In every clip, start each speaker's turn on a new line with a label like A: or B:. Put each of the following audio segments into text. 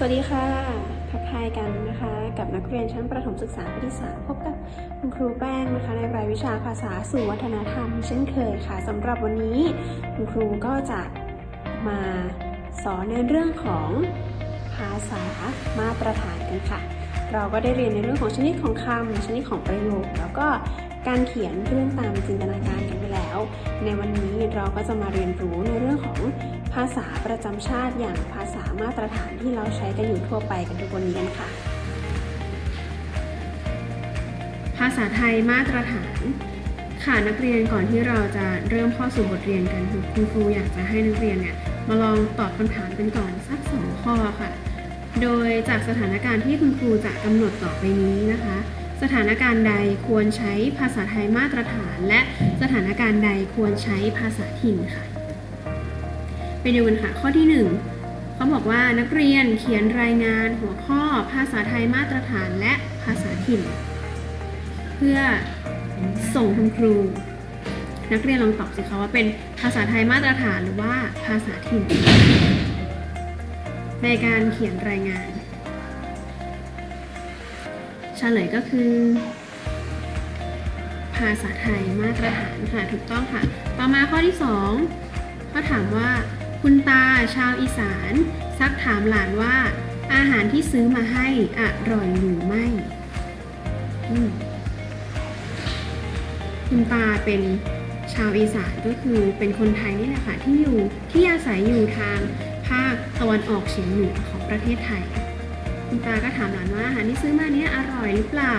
A: สวัสดีค่ะ ทักทายกันนะคะ กับนักเรียนชั้นประถมศึกษาปีที่ 3 พบกับคุณครูแป้งนะคะ ในรายวิชาภาษาสู่วัฒนธรรม เช่นเคยค่ะสำหรับวันนี้คุณครูก็จะมาสอนในเรื่องของภาษามาตรฐานกันค่ะ เราก็ได้เรียนในเรื่องของชนิดของคำชนิดของประโยค แล้วก็การเขียนเรื่องตามจินตนาการกันไป นเราก็จะมาเรียนรู้ในเรื่องของภาษาประจำชาติอย่างภาษามาตรฐานที่เราใช้กันอยู่ทั่วไปกันทุกวันนี้กันค่ะ ภาษาไทยมาตรฐานค่ะนักเรียนก่อนที่เราจะเริ่มเข้าสู่บทเรียนกันคุณครูอยากจะให้นักเรียนเนี่ยมาลองตอบคำถามกันก่อนสักสองข้อค่ะ โดยจากสถานการณ์ที่คุณครูจะกำหนดต่อไปนี้นะคะ สถานการณ์ใดควรใช้ภาษาไทยมาตรฐาน และสถานการณ์ใดควรใช้ภาษาถิ่นค่ะ ไปดูกันค่ะ ข้อที่หนึ่งเขาบอกว่านักเรียนเขียนรายงานหัวข้อภาษาไทยมาตรฐานและภาษาถิ่น เพื่อส่งคุณครู นักเรียนลองตอบสิคะว่าเป็นภาษาไทยมาตรฐานหรือว่าภาษาถิ่น ในการเขียนรายงาน เฉลยก็คือ ภาษาไทยมาตรฐานค่ะถูกต้องค่ะ ต่อมาข้อที่2เขาถามว่า คุณตาชาวอีสาน ซักถามหลานว่า อาหารที่ซื้อมาให้อร่อยหรือไม่คุณตาเป็นชาวอีสานก็คือเป็นคนไทยนี่แหละค่ะที่อยู่ที่อาศัยอยู่ทางภาคตะวันออกเฉียงเหนือของประเทศไทย คุณตาก็ถามหลานว่าอาหารที่ซื้อมาเนี้ยอร่อยหรือเปล่า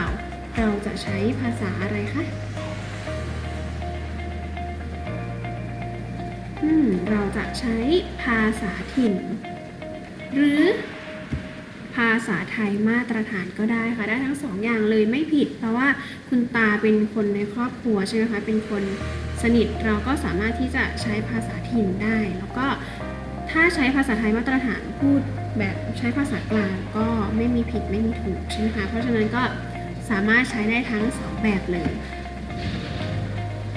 A: เราจะใช้ภาษาอะไรคะ อืม เราจะใช้ภาษาถิ่น หรือภาษาไทยมาตรฐานก็ได้ค่ะ ได้ทั้งสองอย่างเลยไม่ผิด เพราะว่าคุณตาเป็นคนในครอบครัวใช่ไหมคะ เป็นคนสนิทเราก็สามารถที่จะใช้ภาษาถิ่นได้ แล้วก็ ถ้าใช้ภาษาไทยมาตรฐานพูดแบบใช้ภาษากลางก็ไม่มีผิดไม่มีถูกใช่ไหมคะ เพราะฉะนั้นก็สามารถใช้ได้ทั้งสองแบบเลย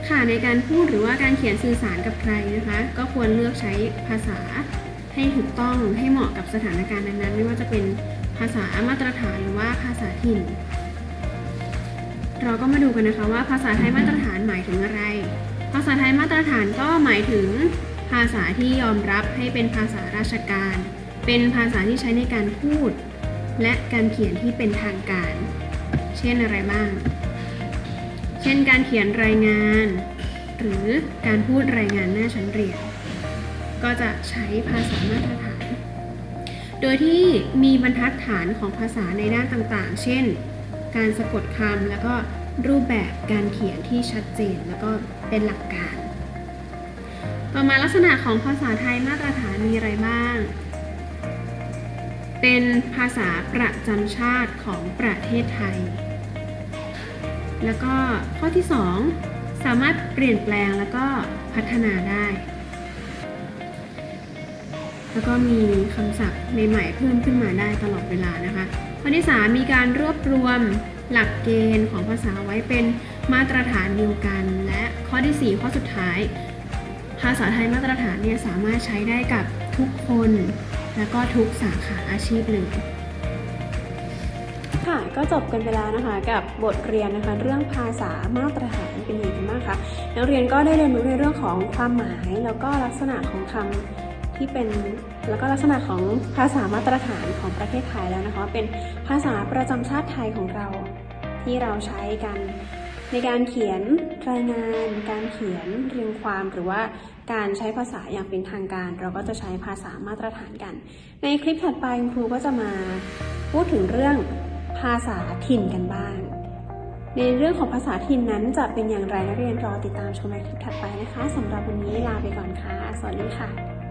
A: ค่ะในการพูดหรือว่าการเขียนสื่อสารกับใครนะคะ ก็ควรเลือกใช้ภาษาให้ถูกต้องให้เหมาะกับสถานการณ์นั้นๆ ไม่ว่าจะเป็นภาษามาตรฐานหรือว่าภาษาถิ่น เราก็มาดูกันนะคะว่าภาษาไทยมาตรฐานหมายถึงอะไร ภาษาไทยมาตรฐานก็หมายถึง ภาษาที่ยอมรับให้เป็นภาษาราชการ เป็นภาษาที่ใช้ในการพูด และการเขียนที่เป็นทางการ เช่นอะไรบ้าง เช่นการเขียนรายงาน หรือการพูดรายงานหน้าชั้นเรียน ก็จะใช้ภาษามาตรฐาน โดยที่มีบรรทัดฐานของภาษาในด้านต่างๆ เช่น การสะกดคำแล้วก็รูปแบบการเขียนที่ชัดเจนแล้วก็เป็นหลักการ ต่อมาลักษณะของภาษาไทยมาตรฐานมีอะไรบ้าง เป็นภาษาประจำชาติของประเทศไทย แล้วก็ข้อที่ 2 สามารถเปลี่ยนแปลงแล้วก็พัฒนาได้ แล้วก็มีคำศัพท์ใหม่ๆเพิ่มขึ้นมาได้ตลอดเวลานะคะ ข้อที่ 3 มีการรวบรวมหลักเกณฑ์ของภาษาไว้เป็นมาตรฐานเดียวกัน และข้อที่ 4 ข้อสุดท้าย ภาษาไทยมาตรฐานเนี่ยสามารถใช้ได้กับทุกคน แล้วก็ทุกสาขาอาชีพเลยค่ะก็จบกันไปแล้วนะคะกับบทเรียนนะคะเรื่องภาษามาตรฐานเป็นยังไงกันบ้างคะนักเรียนก็ได้เรียนรู้ในเรื่องของความหมายแล้วก็ลักษณะของคำที่เป็นแล้วก็ลักษณะของภาษามาตรฐานของประเทศไทยแล้วนะคะ เป็นภาษาประจำชาติไทยของเรา ที่เราใช้กัน ในการเขียนรายงาน การเขียนเรียงความหรือว่าการใช้ภาษาอย่างเป็นทางการ เราก็จะใช้ภาษามาตรฐานกัน ในคลิปถัดไปคุณครูก็จะมาพูดถึงเรื่องภาษาถิ่นกันบ้าง ในเรื่องของภาษาถิ่นนั้นจะเป็นอย่างไรนักเรียนรอติดตามชมในคลิปถัดไปนะคะสำหรับวันนี้ลาไปก่อนค่ะ สวัสดีค่ะ